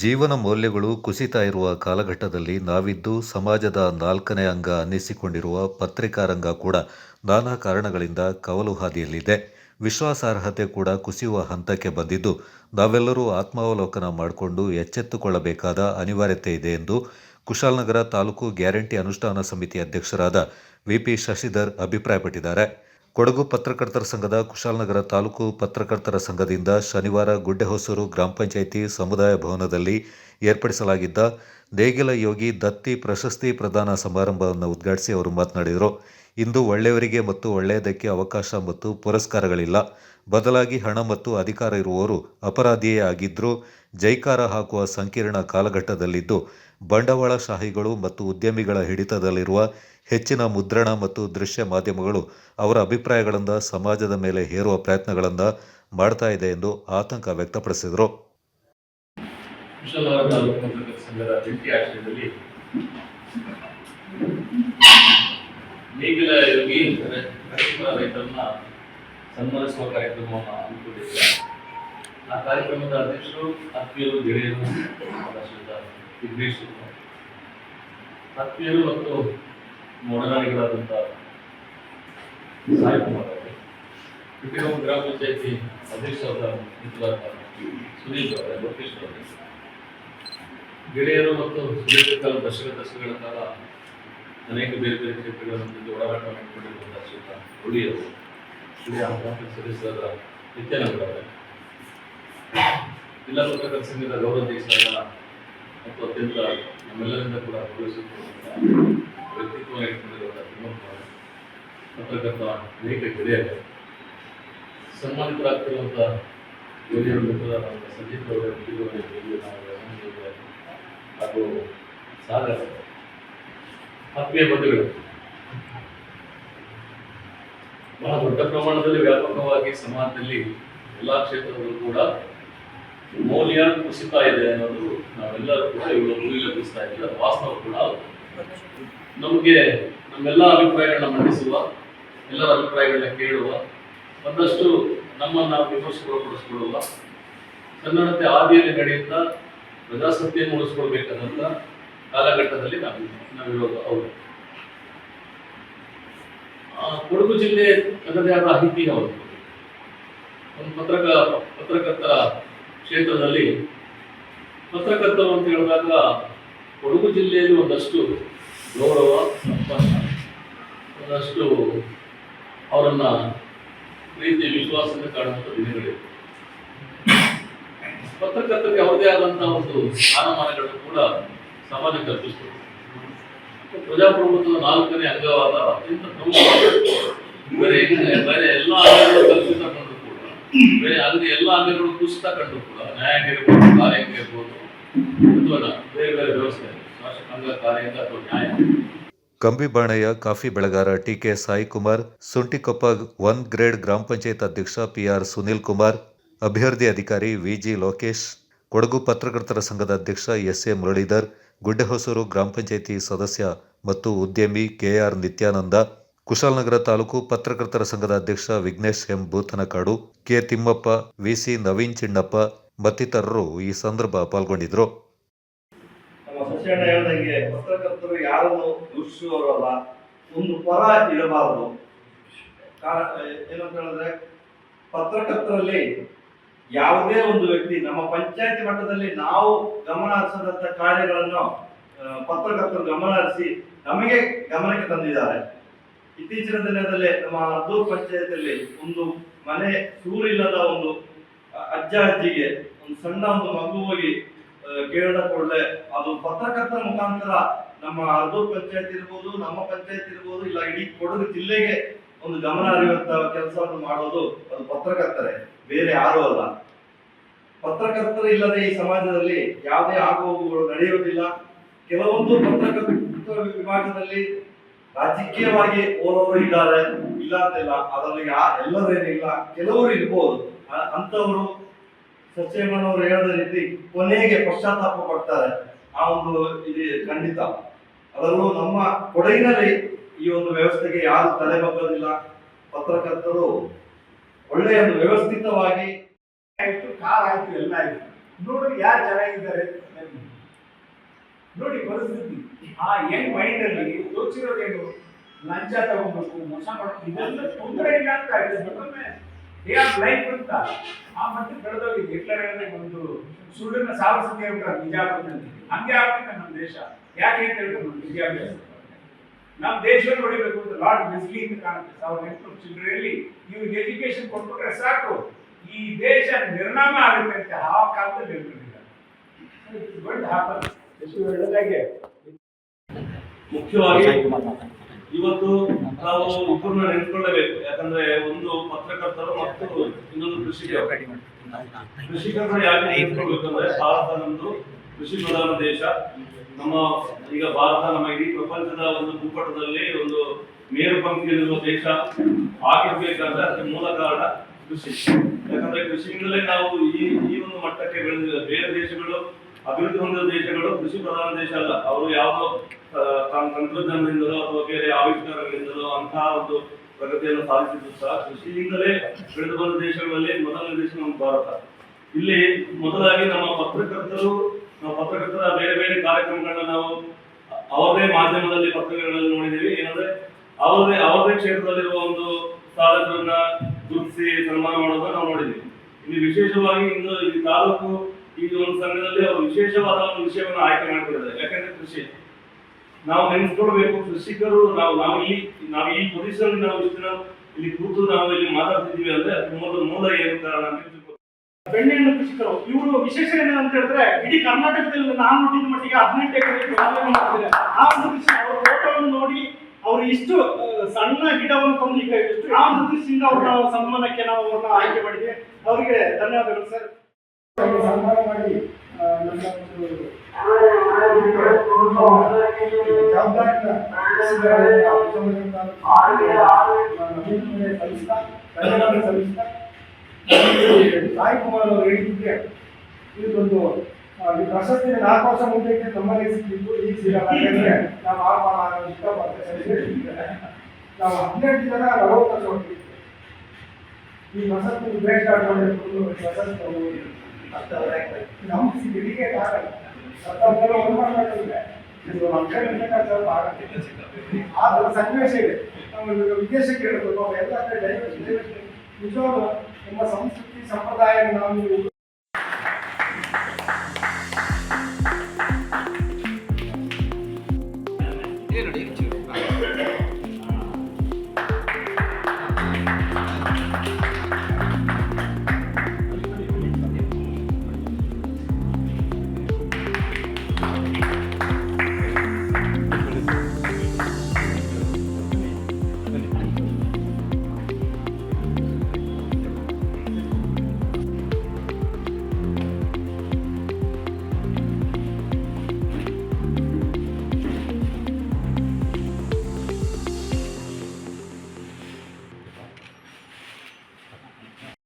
ಜೀವನ ಮೌಲ್ಯಗಳು ಕುಸಿತ ಇರುವ ಕಾಲಘಟ್ಟದಲ್ಲಿ ನಾವಿದ್ದು ಸಮಾಜದ ನಾಲ್ಕನೇ ಅಂಗ ಅನ್ನಿಸಿಕೊಂಡಿರುವ ಪತ್ರಿಕಾ ರಂಗ ಕೂಡ ನಾನಾ ಕಾರಣಗಳಿಂದ ಕವಲು ಹಾದಿಯಲ್ಲಿದೆ. ವಿಶ್ವಾಸಾರ್ಹತೆ ಕೂಡ ಕುಸಿಯುವ ಹಂತಕ್ಕೆ ಬಂದಿದ್ದು, ನಾವೆಲ್ಲರೂ ಆತ್ಮಾವಲೋಕನ ಮಾಡಿಕೊಂಡು ಎಚ್ಚೆತ್ತುಕೊಳ್ಳಬೇಕಾದ ಅನಿವಾರ್ಯತೆ ಇದೆ ಎಂದು ಕುಶಾಲನಗರ ತಾಲೂಕು ಗ್ಯಾರಂಟಿ ಅನುಷ್ಠಾನ ಸಮಿತಿ ಅಧ್ಯಕ್ಷರಾದ ವಿಪಿ ಶಶಿಧರ್ ಅಭಿಪ್ರಾಯಪಟ್ಟಿದ್ದಾರೆ. ಕೊಡಗು ಪತ್ರಕರ್ತರ ಸಂಘದ ಕುಶಾಲನಗರ ತಾಲೂಕು ಪತ್ರಕರ್ತರ ಸಂಘದಿಂದ ಶನಿವಾರ ಗುಡ್ಡೆಹೊಸೂರು ಗ್ರಾಮ ಪಂಚಾಯಿತಿ ಸಮುದಾಯ ಭವನದಲ್ಲಿ ಏರ್ಪಡಿಸಲಾಗಿದ್ದ ದೇಗಿಲ ಯೋಗಿ ದತ್ತಿ ಪ್ರಶಸ್ತಿ ಪ್ರದಾನ ಸಮಾರಂಭವನ್ನು ಉದ್ಘಾಟಿಸಿ ಅವರು ಮಾತನಾಡಿದರು. ಇಂದು ಒಳ್ಳೆಯವರಿಗೆ ಮತ್ತು ಒಳ್ಳೆಯದಕ್ಕೆ ಅವಕಾಶ ಮತ್ತು ಪುರಸ್ಕಾರಗಳಿಲ್ಲ. ಬದಲಾಗಿ ಹಣ ಮತ್ತು ಅಧಿಕಾರ ಇರುವವರು ಅಪರಾಧಿಯೇ ಆಗಿದ್ದರೂ ಜೈಕಾರ ಹಾಕುವ ಸಂಕೀರ್ಣ ಕಾಲಘಟ್ಟದಲ್ಲಿದ್ದು ಬಂಡವಾಳಶಾಹಿಗಳು ಮತ್ತು ಉದ್ಯಮಿಗಳ ಹಿಡಿತದಲ್ಲಿರುವ ಹೆಚ್ಚಿನ ಮುದ್ರಣ ಮತ್ತು ದೃಶ್ಯ ಮಾಧ್ಯಮಗಳು ಅವರ ಅಭಿಪ್ರಾಯಗಳಿಂದ ಸಮಾಜದ ಮೇಲೆ ಹೇರುವ ಪ್ರಯತ್ನಗಳನ್ನು ಮಾಡ್ತಾ ಇದೆ ಎಂದು ಆತಂಕ ವ್ಯಕ್ತಪಡಿಸಿದರು. ಸನ್ಮಾನಿಸುವ ಕಾರ್ಯಕ್ರಮವನ್ನು ಹಮ್ಮಿಕೊಂಡಿದ್ದಾರೆ. ಆ ಕಾರ್ಯಕ್ರಮದ ಅಧ್ಯಕ್ಷರು, ಆತ್ಮೀಯರು, ಗೆಳೆಯರು ಶ್ರೀಯುತ ವಿಘ್ನೇಶ್ ಅವರು. ಆತ್ಮೀಯರು ಮತ್ತು ಮೊಡನಾಡಿಗಳಾದಂಥ ಸಾಯಿ ಕುಮಾರ್ ಅವರು ಗ್ರಾಮ ಪಂಚಾಯತಿ ಅಧ್ಯಕ್ಷರಾದ ಸುನೀಲ್ ಅವರೇ, ಲೋಕೇಶ್ ಅವರೇ ಗೆಳೆಯರು ಮತ್ತು ಸುದೀರ್ಘ ಕಾಲ ದಶಕ ದಶಕಗಳ ಕಾಲ ಅನೇಕ ಬೇರೆ ಬೇರೆ ಕ್ಷೇತ್ರಗಳ ಹೋರಾಟ ಮಾಡಿಕೊಂಡಿರುವಂತಹ ಶ್ರೀತ ಕಾಂಗ್ರೆಸ್ ಸದಸ್ಯರಾದ ನಿತ್ಯಾನಂದ ಜಿಲ್ಲಾ ಪತ್ರಕರ್ತ ಸಂಘದ ಗೌರವಾಧ್ಯಕ್ಷರಾದ ಮತ್ತು ಅತ್ಯಂತ ನಮ್ಮೆಲ್ಲರಿಂದ ಕೂಡ ವ್ಯಕ್ತಿತ್ವ ಪತ್ರಕರ್ತ ಅನೇಕ ಗೆಳೆಯರು. ಸನ್ಮಾನಿತರಾಗ್ತಿರುವಂಥ ಜೂನಿಯರ್ ಮಿತ್ರರಾದಂಥ ಸಂಜೀತ್ ಅವರ ಹಾಗೂ ಸಾಗರ ಆತ್ಮೀಯ ಬಂಧುಗಳು. ಬಹಳ ದೊಡ್ಡ ಪ್ರಮಾಣದಲ್ಲಿ ವ್ಯಾಪಕವಾಗಿ ಸಮಾಜದಲ್ಲಿ ಎಲ್ಲ ಕ್ಷೇತ್ರಗಳು ಕೂಡ ಮೌಲ್ಯ ಕುಸಿತಾ ಇದೆ ಅನ್ನೋದು ನಾವೆಲ್ಲರೂ ಕೂಡ ಇವರು ಲಭಿಸ್ತಾ ಇದ್ದೀವಿ. ವಾಸ್ತವ ಕೂಡ. ನಮಗೆ ನಮ್ಮೆಲ್ಲ ಅಭಿಪ್ರಾಯಗಳನ್ನ ಮಂಡಿಸುವ ಎಲ್ಲರ ಅಭಿಪ್ರಾಯಗಳನ್ನ ಕೇಳುವ ಒಂದಷ್ಟು ನಮ್ಮನ್ನು ನಾವು ವಿಮರ್ಶೆಗೊಳಪಡಿಸಿಕೊಳ್ಳುವ ಕನ್ನಡತೆ ಆದಿಯಲ್ಲಿ ನಡೆಯುತ್ತಾ ಪ್ರಜಾಸತ್ತೆಯನ್ನು ಉಳಿಸ್ಕೊಳ್ಬೇಕಾದಂಥ ಕಾಲಘಟ್ಟದಲ್ಲಿ ನಾವು ನಾವಿರೋದು. ಆ, ಕೊಡಗು ಜಿಲ್ಲೆ ತನ್ನದೇ ಆದ ಐತಿಹ್ಯ ಒಂದು ಪತ್ರಕ ಪತ್ರಕರ್ತರ ಕ್ಷೇತ್ರದಲ್ಲಿ ಪತ್ರಕರ್ತರು ಅಂತ ಹೇಳಿದಾಗ ಕೊಡಗು ಜಿಲ್ಲೆಯಲ್ಲಿ ಒಂದಷ್ಟು ಗೌರವ ಸಂಪನ್ನ ಒಂದಷ್ಟು ಅವರನ್ನ ಪ್ರೀತಿ, ವಿಶ್ವಾಸದಿಂದ ಕಾಣುವಂಥ ದಿನಗಳಿವೆ. ಪತ್ರಕರ್ತರಿಗೆ ಅವರದೇ ಆದಂತಹ ಒಂದು ಸ್ಥಾನಮಾನಗಳನ್ನು ಕೂಡ ಸಮಾಜ ಕಲ್ಪಿಸ್ತದೆ ಪ್ರಜಾಪ್ರಭುತ್ವದ ನಾಲ್ಕನೇ ಅಂಗವಾದ ಅತ್ಯಂತ ಬೇರೆ ಎಲ್ಲ ಅಂಗಗಳು ಕಲ್ಪಿತ ಕಂಡು ಕೂಡ, ಬೇರೆ ಅಲ್ಲಿ ಎಲ್ಲ ಅಂಗಗಳು ಕುಸಿತ ಕಂಡು ಕೂಡ, ನ್ಯಾಯಾಂಗ ಇರ್ಬೋದು, ಕಾರ್ಯಾಂಗ ಇರ್ಬೋದು ಅಥವಾ ಬೇರೆ ಕಂಬಿಬಾಣಯ್ಯ coffee ಬೆಳೆಗಾರ TK Sai Kumar, Suntikoppa one grade ಗ್ರಾಮ ಪಂಚಾಯತ್ ಅಧ್ಯಕ್ಷ ಪಿಆರ್ ಸುನಿಲ್ ಕುಮಾರ್ ಅಭಿವೃದ್ಧಿ ಅಧಿಕಾರಿ ವಿಜಿ ಲೋಕೇಶ್, ಕೊಡಗು ಪತ್ರಕರ್ತರ ಸಂಘದ ಅಧ್ಯಕ್ಷ ಎಸ್ ಎ ಮುರಳೀಧರ್, ಗುಡ್ಡೆಹೊಸೂರು ಗ್ರಾಮ ಪಂಚಾಯಿತಿ ಸದಸ್ಯ ಮತ್ತು ಉದ್ಯಮಿ ಕೆಆರ್ ನಿತ್ಯಾನಂದ, ಕುಶಾಲನಗರ ತಾಲೂಕು ಪತ್ರಕರ್ತರ ಸಂಘದ ಅಧ್ಯಕ್ಷ Vignesh M. Bhoothanakadu, K Thimmappa, VC Naveen Chinnappa ಮತ್ತಿತರರು ಈ ಸಂದರ್ಭ ಪಾಲ್ಗೊಂಡಿದ್ರು ಪತ್ರಕರ್ತರು ಯಾರನ್ನು ದೂಷಿಸುವವರಲ್ಲ, ಒಂದು ಪರ ಇರಬಾರದು ಏನಂತ ಹೇಳಿದ್ರೆ, ಪತ್ರಕರ್ತರಲ್ಲಿ ಯಾವುದೇ ಒಂದು ವ್ಯಕ್ತಿ, ನಮ್ಮ ಪಂಚಾಯತಿ ಮಟ್ಟದಲ್ಲಿ ನಾವು ಗಮನ ಹರಿಸದಂತ ಕಾರ್ಯಗಳನ್ನು ಪತ್ರಕರ್ತರು ಗಮನ ಹರಿಸಿ ನಮಗೆ ಗಮನಕ್ಕೆ ತಂದಿದ್ದಾರೆ. ಇತ್ತೀಚಿನ ದಿನದಲ್ಲಿ ನಮ್ಮ ಅದ್ದೂರು ಪಂಚಾಯತಿಯಲ್ಲಿ ಒಂದು ಮನೆ ಸೂರಿಲ್ಲದ ಒಂದು ಅಜ್ಜ ಅಜ್ಜಿಗೆ ಒಂದು ಸಣ್ಣ ಒಂದು ಮಗು ಹೋಗಿ ಕೇಳಿದ ಕೂಡಲೇ ಅದು ಪತ್ರಕರ್ತರ ಮುಖಾಂತರ ನಮ್ಮ ಅರ್ಧ ಪಂಚಾಯತ್ ಇರ್ಬೋದು, ನಮ್ಮ ಪಂಚಾಯತ್ ಇರ್ಬೋದು, ಇಲ್ಲ ಇಡೀ ಕೊಡಗು ಜಿಲ್ಲೆಗೆ ಒಂದು ಗಮನ ಹರಿಯುವಂತ ಕೆಲಸವನ್ನು ಮಾಡೋದು ಅದು ಪತ್ರಕರ್ತರೇ, ಬೇರೆ ಯಾರೂ ಅಲ್ಲ. ಪತ್ರಕರ್ತರು ಇಲ್ಲದೆ ಈ ಸಮಾಜದಲ್ಲಿ ಯಾವುದೇ ಆಗುಹೋಗುಗಳು ನಡೆಯುವುದಿಲ್ಲ. ಕೆಲವೊಂದು ಪತ್ರಕರ್ತ ವಿಭಾಗದಲ್ಲಿ ರಾಜಕೀಯವಾಗಿ ಓರೋರು ಇದ್ದಾರೆ, ಇಲ್ಲ ಅಂತಿಲ್ಲ ಅದರಲ್ಲಿ ಯಾರು ಎಲ್ಲರೂ ಏನಿಲ್ಲ, ಕೆಲವರು ಇರ್ಬೋದು, ಆ- ಅಂಥವರು ಹೇಳದ ರೀತಿ ಕೊನೆಗೆ ಪಶ್ಚಾತ್ತಾಪ ಪಡ್ತಾರೆ. ಆ ಒಂದು ಇಲ್ಲಿ ಖಂಡಿತ. ಅದರಲ್ಲೂ ನಮ್ಮ ಕೊಡಗಿನಲ್ಲಿ ಈ ಒಂದು ವ್ಯವಸ್ಥೆಗೆ ಯಾರು ತಲೆ ಬಗ್ಗೋದಿಲ್ಲ. ಪತ್ರಕರ್ತರು ಒಳ್ಳೆಯ ಒಂದು ವ್ಯವಸ್ಥಿತವಾಗಿ ಆಯ್ತು ಕಾರ್ ಆಯ್ತು, ಎಲ್ಲ ಆಯ್ತು. ನೋಡಿ ಯಾರು ಚೆನ್ನಾಗಿದ್ದಾರೆ ನೋಡಿ ಪರಿಸ್ಥಿತಿ. ಆ ಯಂಗ್ ಮೈಂಡ್ ಅಲ್ಲಿ ಯೋಚಿಸಿರೋದೇನು ಲಂಚ ತಗೊಂಡ್ಬೇಕು ಮೋಸ ಮಾಡ್ಬೇಕು ಇದೆಲ್ಲ ತೊಂದರೆ ಇಲ್ಲ ಅಂತ ಆಯ್ತು ಡೇ ಆಫ್ ಲೈಫ್ ಅಂತ ಆ ಮಟ್ಟ ಬೆಳೆದೋಗಿದೆ ಹಿಟ್ಲರ್ ಹೇಳಿದ್ರೆ ಒಂದು ಸುಳ್ಳನ್ನ ಸಾಧಿಸದೇ ಇರ್ತಾರೆ ನಿಜಾಪುರದಲ್ಲಿ ಹಂಗೆ ಆಗ್ತಿದೆ ನಮ್ಮ ದೇಶ. ಯಾಕೆ ಅಂತ ಹೇಳಿದ್ರೆ ನಮ್ಮ ವಿದ್ಯಾಭ್ಯಾಸ. ನಮ್ಮ ದೇಶವನ್ನು ಹೊಡಿಬೇಕು ಅಂತ ಲಾರ್ಡ್ ಮೆಸ್ಲಿ ಅಂತ ಕಾಣುತ್ತೆ. ಸಾವಿರದ ಎಂಟುನೂರು ಚಿಲ್ಲರೆಯಲ್ಲಿ ಇವ್ರಿಗೆ ಎಜುಕೇಶನ್ ಕೊಟ್ಬಿಟ್ರೆ ಸಾಕು. ಈ ದೇಶ ನಿರ್ನಾಮ ಆಗುತ್ತೆ ಅಂತ ಆ ಕಾಲದಲ್ಲಿ ಹೇಳ್ಕೊಂಡಿದ್ದಾರೆ. ಮುಖ್ಯವಾಗಿ ಇವತ್ತು ನಾವು ಇಬ್ಬರನ್ನ ನೆನ್ಕೊಳ್ಳಬೇಕು ಯಾಕಂದ್ರೆ ಒಂದು ಪತ್ರಕರ್ತರು ಮತ್ತು ಇನ್ನೊಂದು ಕೃಷಿಕರು. ಕೃಷಿಕರನ್ನ ಯಾಕೆ ನೆನ್ಕೊಳ್ಬೇಕಂದ್ರೆ ಭಾರತ ನಮ್ದು ಕೃಷಿ ಪ್ರಧಾನ ದೇಶ. ನಮ್ಮ ಈಗ ಭಾರತ ನಮ್ಮ ಇಡೀ ಪ್ರಪಂಚದ ಒಂದು ಭೂಪಟದಲ್ಲಿ ಒಂದು ಮೇರು ಪಂಕ್ತಿಯಲ್ಲಿರುವ ದೇಶ ಆಗಿರ್ಬೇಕಾದ್ರೆ ಅದಕ್ಕೆ ಮೂಲ ಕಾರಣ ಕೃಷಿ. ಯಾಕಂದ್ರೆ ಕೃಷಿಯಿಂದಲೇ ನಾವು ಈ ಈ ಒಂದು ಮಟ್ಟಕ್ಕೆ ಬೆಳೆದಿಲ್ಲ. ಬೇರೆ ದೇಶಗಳು, ಅಭಿವೃದ್ಧಿ ಹೊಂದಿದ ದೇಶಗಳು ಕೃಷಿ ಪ್ರಧಾನ ದೇಶ ಅಲ್ಲ. ಅವರು ಯಾವುದೋ ತಮ್ಮ ತಂತ್ರಜ್ಞಾನದಿಂದಲೋ ಅಥವಾ ಬೇರೆ ಆವಿಷ್ಕಾರಗಳಿಂದಲೋ ಅಂತಹ ಒಂದು ಪ್ರಗತಿಯನ್ನು ಸಾಧಿಸಿದ್ದು ಸಹ ಕೃಷಿಯಿಂದಲೇ ಬೆಳೆದು ಬಂದ ದೇಶಗಳಲ್ಲಿ ಮೊದಲನೇ ದೇಶ ನಮ್ಮ ಭಾರತ. ಇಲ್ಲಿ ಮೊದಲಾಗಿ ನಮ್ಮ ಪತ್ರಕರ್ತರು, ನಮ್ಮ ಪತ್ರಕರ್ತರ ಬೇರೆ ಬೇರೆ ಕಾರ್ಯಕ್ರಮಗಳನ್ನ ನಾವು ಅವರದೇ ಮಾಧ್ಯಮದಲ್ಲಿ ಪತ್ರಿಕೆಗಳಲ್ಲಿ ನೋಡಿದ್ದೀವಿ. ಏನಂದ್ರೆ ಅವರದೇ ಅವರದೇ ಕ್ಷೇತ್ರದಲ್ಲಿರುವ ಒಂದು ಸಾಧಕರನ್ನ ಗುರುತಿಸಿ ಸನ್ಮಾನ ಮಾಡೋದನ್ನ ನಾವು ನೋಡಿದ್ದೀವಿ. ಇಲ್ಲಿ ವಿಶೇಷವಾಗಿ ಇನ್ನು ಈ ತಾಲೂಕು, ಈ ಒಂದು ಸಂಘದಲ್ಲಿ ಅವರು ವಿಶೇಷವಾದ ಒಂದು ವಿಷಯವನ್ನು ಆಯ್ಕೆ ಮಾಡಿಕೊಂಡಿದ್ದಾರೆ ಯಾಕಂದ್ರೆ ಕೃಷಿ. ನಾವು ನೆನೆಸ್ಕೊಳ್ಬೇಕು, ಕೃಷಿಕರು, ನಾವು ನಾವು ಈ ನಾವು ಈ ಪೊಸಿಷನ್ ನಾವು ಇಷ್ಟು ಇಲ್ಲಿ ಕೂತು ನಾವು ಇಲ್ಲಿ ಮಾತಾಡ್ತಿದ್ದೀವಿ ಅಂದ್ರೆ ಅದ್ರ ಮೂಲ ಮೂಲ ಏನು ಕಾರಣ ಅಂತ. ಬೆಣ್ಣೆಹಣ್ಣು ಕೃಷಿಕರು, ಇವರು ವಿಶೇಷ ಏನು ಅಂತ ಹೇಳಿದ್ರೆ ಇಡೀ ಕರ್ನಾಟಕದಲ್ಲಿ ನಾನು ನೋಡಿದ ಮಟ್ಟಿಗೆ ಹದಿನೆಂಟು ಎಕರೆ ಮಾಡ್ತಿದ್ದಾರೆ. ಆ ಒಂದು ಕೃಷಿ, ಅವ್ರ ಫೋಟೋವನ್ನು ನೋಡಿ ಅವ್ರು ಇಷ್ಟು ಸಣ್ಣ ಗಿಡವನ್ನು ತಂದು ಈಗ ಆ ಒಂದು ದೃಷ್ಟಿಯಿಂದ ಅವ್ರ ಸನ್ಮಾನಕ್ಕೆ ನಾವು ಅವ್ರನ್ನ ಆಯ್ಕೆ ಮಾಡಿದ್ವಿ. ಅವರಿಗೆ ಧನ್ಯವಾದಗಳು ಸರ್. ಸನ್ಮಾನ ಮಾಡಿ ನಮ್ಮ ಸಾಯಿ ಕುಮಾರ್ ಅವರು ಹೇಳಿದ್ರೆ ಇದೊಂದು ಈ ಪ್ರಶಸ್ತಿ ನಾಲ್ಕು ವರ್ಷ ಮುಂದೆ ನಮ್ಮಲ್ಲಿ ಸಿಕ್ಕಿದ್ದು ಈಗ ಸಿಗಲ್ಲ ಯಾಕಂದ್ರೆ ನಾವು ನಾವು ಹದಿನೆಂಟು ಜನ ನಲವತ್ತು ವರ್ಷ ಹೊಟ್ಟಿದ್ವಿ ಈ ಪ್ರಶಸ್ತಿ ಬ್ರೇಕ್ ಮಾಡಿಕೊಂಡು ಪ್ರಶಸ್ತಿ ನಮ್ಗೆ ಸಿಗಲಿಕ್ಕೆ ಆಗಲ್ಲ ಆದ್ರೆ ಸನ್ನಿವೇಶ ಇದೆ. ನಾವು ವಿದೇಶಕ್ಕೆ ಎಲ್ಲ ಕಡೆ ನಿಮ್ಮ ನಮ್ಮ ಸಂಸ್ಕೃತಿ ಸಂಪ್ರದಾಯ ನಾವು